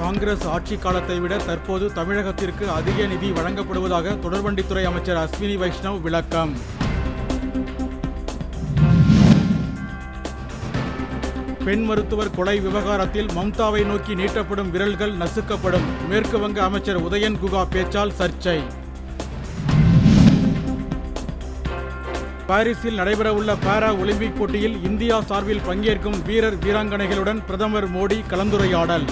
காங்கிரஸ் ஆட்சி காலத்தை விட தற்போது தமிழகத்திற்கு அதிக நிதி வழங்கப்படுவதாக தொடர்வண்டித்துறை அமைச்சர் அஸ்வினி வைஷ்ணவ் விளக்கம். பெண் மருத்துவர் கொலை விவகாரத்தில் மம்தாவை நோக்கி நீட்டப்படும் விரல்கள் நசுக்கப்படும். மேற்கு வங்க அமைச்சர் உதயன் குகா பேச்சால் சர்ச்சை. பாரிஸில் நடைபெறவுள்ள பாரா ஒலிம்பிக் போட்டியில் இந்தியா சார்பில் பங்கேற்கும் வீரர் வீராங்கனைகளுடன் பிரதமர் மோடி கலந்துரையாடல்.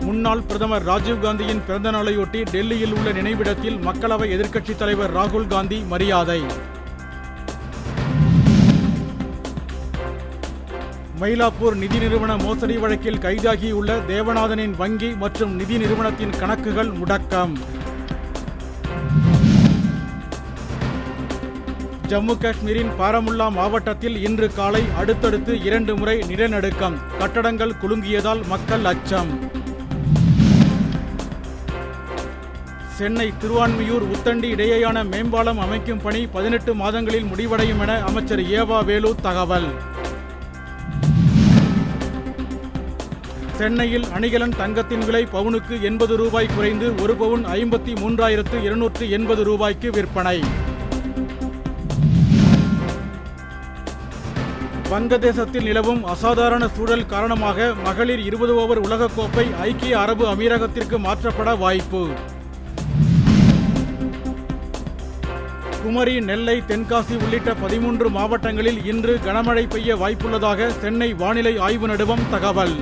முன்னாள் பிரதமர் ராஜீவ்காந்தியின் பிறந்த நாளையொட்டி டெல்லியில் உள்ள நினைவிடத்தில் மக்களவை எதிர்க்கட்சித் தலைவர் ராகுல் காந்தி மரியாதை. மயிலாப்பூர் நிதி நிறுவன மோசடி வழக்கில் கைதாகியுள்ள தேவநாதனின் வங்கி மற்றும் நிதி நிறுவனத்தின் கணக்குகள் முடக்கம். ஜம்மு காஷ்மீரின் பாரமுல்லா மாவட்டத்தில் இன்று காலை அடுத்தடுத்து இரண்டு முறை நிலநடுக்கம். கட்டடங்கள் குலுங்கியதால் மக்கள் அச்சம். சென்னை திருவான்மியூர் உத்தண்டி இடையேயான மேம்பாலம் அமைக்கும் பணி பதினெட்டு மாதங்களில் முடிவடையும் என அமைச்சர் ஏவா வேலு தகவல். சென்னையில் அணிகலன் தங்கத்தின் விலை பவுனுக்கு எண்பது ரூபாய் குறைந்து ஒரு பவுன் ஐம்பத்தி மூன்றாயிரத்து இருநூற்று எண்பது ரூபாய்க்கு விற்பனை. வங்கதேசத்தில் நிலவும் அசாதாரண சூழல் காரணமாக மகளிர் இருபது ஓவர் உலகக்கோப்பை ஐக்கிய அரபு அமீரகத்திற்கு மாற்றப்பட வாய்ப்பு. குமரி நெல்லை தென்காசி உள்ளிட்ட பதிமூன்று மாவட்டங்களில் இன்று கனமழை பெய்ய வாய்ப்புள்ளதாக சென்னை வானிலை ஆய்வு நடுவம் தகவல்.